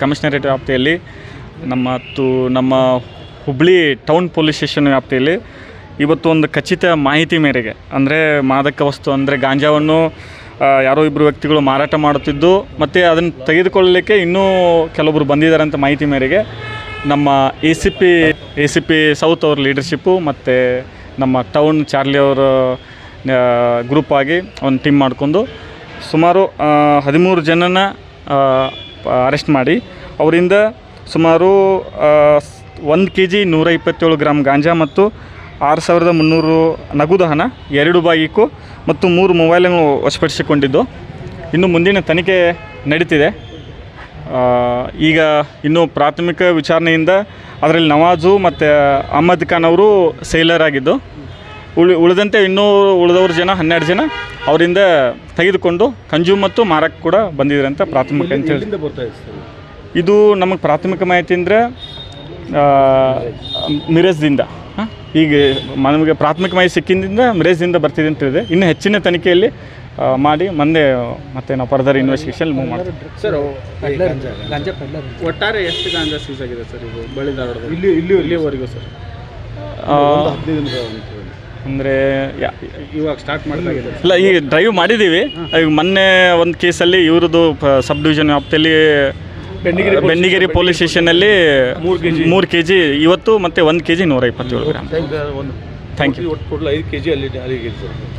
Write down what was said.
Commissionerate ವ್ಯಾಪ್ತಿಯಲ್ಲಿ ನಮ್ಮ ತು ನಮ್ಮ ಹುಬ್ಳಿ ಟೌನ್ ಪೊಲೀಸ್ ಸ್ಟೇಷನ್ ವ್ಯಾಪ್ತಿಯಲ್ಲಿ ಇವತ್ತು ಒಂದು ಖಚಿತ ಮಾಹಿತಿ ಮೇರೆಗೆ, ಅಂದರೆ ಮಾದಕ ವಸ್ತು ಅಂದರೆ ಗಾಂಜಾವನ್ನು ಯಾರೋ ಇಬ್ಬರು ವ್ಯಕ್ತಿಗಳು ಮಾರಾಟ ಮಾಡುತ್ತಿದ್ದು, ಮತ್ತು ಅದನ್ನು ತೆಗೆದುಕೊಳ್ಳಲಿಕ್ಕೆ ಇನ್ನೂ ಕೆಲವೊಬ್ಬರು ಬಂದಿದ್ದಾರೆ ಅಂತ ಮಾಹಿತಿ ಮೇರೆಗೆ ನಮ್ಮ A C P A C P south ಅವ್ರ ಲೀಡರ್ಶಿಪ್ಪು ಮತ್ತು ನಮ್ಮ ಟೌನ್ ಚಾರ್ಲಿ ಅವರ ಗ್ರೂಪ್ ಆಗಿ ಒಂದು ಟೀಮ್ ಮಾಡಿಕೊಂಡು ಸುಮಾರು ಹದಿಮೂರು ಜನನ ಅರೆಸ್ಟ್ ಮಾಡಿ. ಅವರಿಂದ ಸುಮಾರು ಒಂದು ಕೆ ಜಿ ನೂರ ಇಪ್ಪತ್ತೇಳು ಗ್ರಾಮ್ ಗಾಂಜಾ ಮತ್ತು ಆರು ಸಾವಿರದ ಮುನ್ನೂರು ನಗದು ಹಣ, ಎರಡು ಬಾಗಿಕು ಮತ್ತು ಮೂರು ಮೊಬೈಲನ್ನು ವಶಪಡಿಸಿಕೊಂಡಿದ್ದು. ಇನ್ನು ಮುಂದಿನ ತನಿಖೆ ನಡೀತಿದೆ. ಈಗ ಇನ್ನೂ ಪ್ರಾಥಮಿಕ ವಿಚಾರಣೆಯಿಂದ ಅದರಲ್ಲಿ ನವಾಜು ಮತ್ತು ಅಹಮದ್ ಖಾನ್ ಅವರು ಸೇಲರ್ ಆಗಿದ್ದು. ಉಳಿ ಉಳಿದಂತೆ ಇನ್ನೂ ಉಳಿದವ್ರ ಜನ ಹನ್ನೆರಡು ಜನ ಅವರಿಂದ ತೆಗೆದುಕೊಂಡು ಕನ್ಸ್ಯೂಮ್ ಮತ್ತು ಮಾರಕ್ಕೆ ಕೂಡ ಬಂದಿದ್ದಾರೆ ಅಂತ ಪ್ರಾಥಮಿಕ ಅಂತ ಹೇಳಿ. ಇದೆ ಸರ್? ಇದು ನಮಗೆ ಪ್ರಾಥಮಿಕ ಮಾಹಿತಿ ಅಂದರೆ ಮಿರೇಜ್ದಿಂದ. ಹಾಂ? ಈಗ ನಮಗೆ ಪ್ರಾಥಮಿಕ ಮಾಹಿತಿ ಸಿಕ್ಕಿದ್ದರಿಂದ ಮಿರೇಜ್ದಿಂದ ಬರ್ತಿದೆ ಅಂತ ಹೇಳಿದೆ. ಇನ್ನು ಹೆಚ್ಚಿನ ತನಿಖೆಯಲ್ಲಿ ಮಾಡಿ ಮುಂದೆ ಮತ್ತೆ ನಾವು ಫರ್ದರ್ ಇನ್ವೆಸ್ಟಿಗೇಷನ್ ಮೂವ್ ಮಾಡ್ತೀವಿ. ಸರ್ ಒಟ್ಟಾರೆ ಎಷ್ಟು ಗಾಂಜಾ ಸೀಸ್ ಆಗಿದೆ ಸರ್ ಇದು? ಇಲ್ಲಿ ಇಲ್ಲಿ ಇಲ್ಲಿವರೆಗೂ ಸರ್. ಅಂದರೆ ಇವಾಗ ಸ್ಟಾರ್ಟ್ ಮಾಡಿದಾಗ ಇಲ್ಲ ಈಗ ಡ್ರೈವ್ ಮಾಡಿದ್ದೀವಿ ಈಗ ಮೊನ್ನೆ ಒಂದು ಕೇಸಲ್ಲಿ ಇವ್ರದ್ದು ಸಬ್ ಡಿವಿಷನ್ ವ್ಯಾಪ್ತಿಯಲ್ಲಿ ಬೆಣ್ಣಿಗೇರಿ ಪೊಲೀಸ್ ಸ್ಟೇಷನಲ್ಲಿ ಮೂರು ಕೆ ಜಿ ಇವತ್ತು ಮತ್ತು ಒಂದು ಕೆ ಜಿ ನೂರ ಇಪ್ಪತ್ತೇಳು ಗ್ರಾಮ್ ಥ್ಯಾಂಕ್ ಯು ಒಟ್ಟು ಐದು ಕೆ ಜಿ ಅಲ್ಲಿ ಅಲ್ಲಿಗೆ